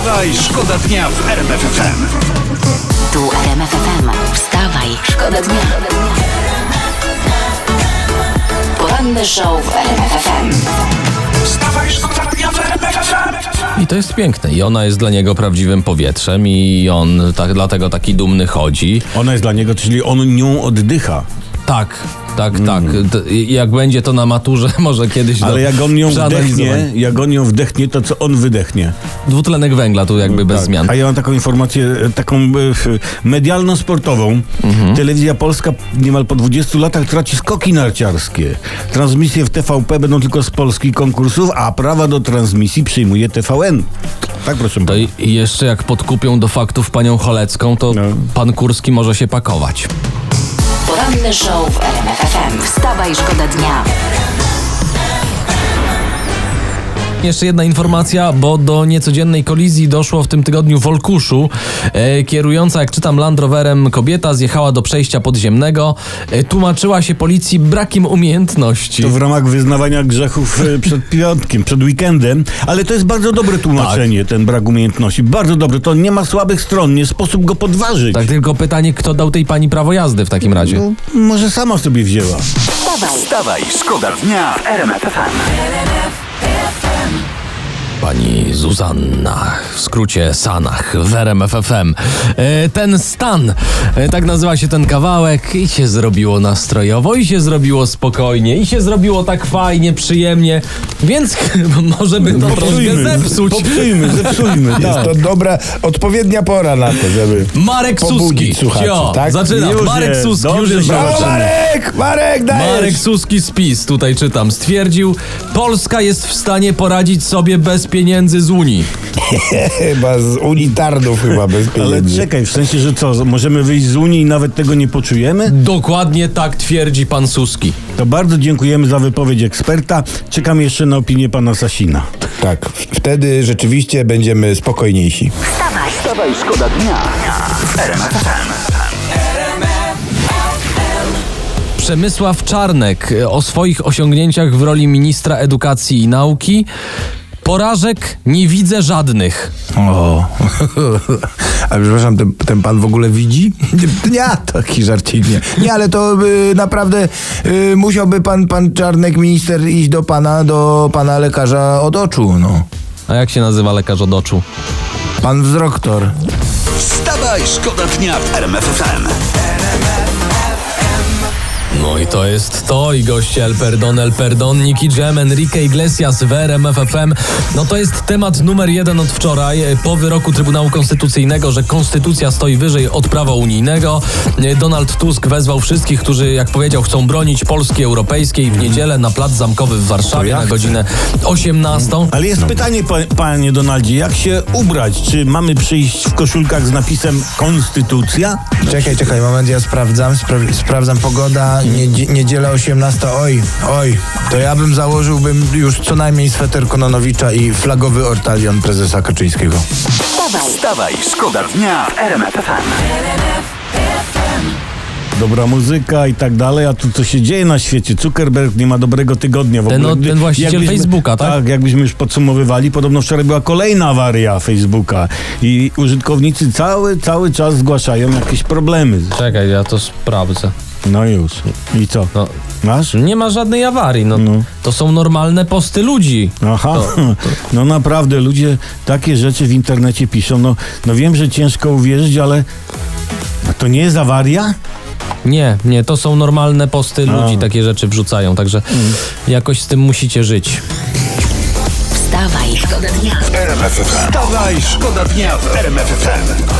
Wstawaj, szkoda dnia w RMF FM. Tu RMF FM. Wstawaj, szkoda dnia. Poranny show w RMF FM. Wstawaj, szkoda dnia w RMF FM. I to jest piękne. I ona jest dla niego prawdziwym powietrzem i on tak, dlatego taki dumny chodzi. Ona jest dla niego, czyli on nią oddycha. Tak, tak, tak. D- Jak będzie to na maturze, może kiedyś do Mm. Ale jak on ją wdechnie, jak on ją wdechnie, to co on wydechnie? Dwutlenek węgla tu jakby bez Tak. zmian. A ja mam taką informację, e, taką e, medialno-sportową. Mhm. Telewizja Polska niemal po 20 latach traci skoki narciarskie. Transmisje w TVP będą tylko z polskich konkursów, a prawa do transmisji przyjmuje TVN. Tak, proszę To jeszcze jak podkupią do faktów panią Cholecką, to No. pan Kurski może się pakować. Poranny show w RMF FM. Wstawaj, szkoda dnia. Jeszcze jedna informacja, bo do niecodziennej kolizji doszło w tym tygodniu w Olkuszu. E, kierująca, jak czytam, Land Roverem kobieta zjechała do przejścia podziemnego. E, tłumaczyła się policji brakiem umiejętności. To w ramach wyznawania grzechów e, przed piątkiem, przed weekendem, ale to jest bardzo dobre tłumaczenie, ten brak umiejętności. Bardzo dobre, to nie ma słabych stron, nie sposób go podważyć. Tak, tylko pytanie, kto dał tej pani prawo jazdy w takim razie? No, może sama sobie wzięła. Wstawaj, Wstawaj, szkoda dnia w RMF FM. Pani Zuzanna, w skrócie Sanach, w RMF FM. E, ten stan, e, tak nazywa się ten kawałek i się zrobiło nastrojowo, i się zrobiło spokojnie, i się zrobiło tak fajnie, przyjemnie, więc może by to troszkę zepsuć. Popsujmy, zepsujmy, Jest tak. to dobra, odpowiednia pora na to, żeby Marek Suski, słuchaczy, Cio, tak? zaczynam. Już Marek jest, Suski, dobrze już jest Brawo. Marek! Marek, dajesz! Marek Suski spis, tutaj czytam, stwierdził, Polska jest w stanie poradzić sobie bez pieniędzy z Unii. Chyba z unitarnów chyba bez Ale pieniędzy. czekaj, w sensie, że co, możemy wyjść z Unii i nawet tego nie poczujemy? Dokładnie tak twierdzi pan Suski. To bardzo dziękujemy za wypowiedź eksperta. Czekam jeszcze na opinię pana Sasina. Tak, wtedy rzeczywiście będziemy spokojniejsi. wstawaj. Wstawaj, szkoda dnia w RMF FM. Przemysław Czarnek e, o swoich osiągnięciach w roli ministra edukacji i nauki. Porażek nie widzę żadnych. O, a przepraszam, ten, ten pan w ogóle widzi? Nie, taki żarcik nie. Nie, ale to y, naprawdę y, musiałby pan, pan Czarnek, minister, iść do pana, do pana lekarza od oczu, no. A jak się nazywa lekarz od oczu? Pan wzroktor. Wstawaj, szkoda dnia w RMF FM. No i to jest to i goście El Perdon, El Perdon, Nicky Jam, Enrique Iglesias w RMF FM. No to jest temat numer jeden od wczoraj, e, po wyroku Trybunału Konstytucyjnego, że konstytucja stoi wyżej od prawa unijnego. E, Donald Tusk wezwał wszystkich, którzy, jak powiedział, chcą bronić Polski Europejskiej w niedzielę na Plac Zamkowy w Warszawie na godzinę 18. Ale jest pytanie, pa, panie Donaldzie, jak się ubrać? Czy mamy przyjść w koszulkach z napisem Konstytucja? Czekaj, czekaj, moment, ja sprawdzam, spra- sprawdzam pogoda, niedzie- niedziela 18, oj, oj, to ja bym założyłbym już co najmniej sweter Kononowicza i flagowy ortalion prezesa Kaczyńskiego. Wstawaj, Wstawaj, szkoda dnia w RMF. Dobra muzyka i tak dalej, a tu co się dzieje na świecie? Zuckerberg nie ma dobrego tygodnia w Ten ogóle. ten właściciel jakbyśmy- Facebooka, tak? Tak, jakbyśmy już podsumowywali, podobno wczoraj była kolejna awaria Facebooka i użytkownicy cały, cały czas zgłaszają jakieś problemy. Czekaj, ja to sprawdzę. No już. I co? No, Masz? nie ma żadnej awarii, no, No. to są normalne posty ludzi. Aha, no naprawdę, ludzie takie rzeczy w internecie piszą. No, no wiem, że ciężko uwierzyć, ale a to nie jest awaria? Nie, nie, to są normalne posty ludzi, takie rzeczy wrzucają, także jakoś z tym musicie żyć. wstawaj, szkoda dnia. RMF FM. Wstawaj, szkoda dnia w RMF FM.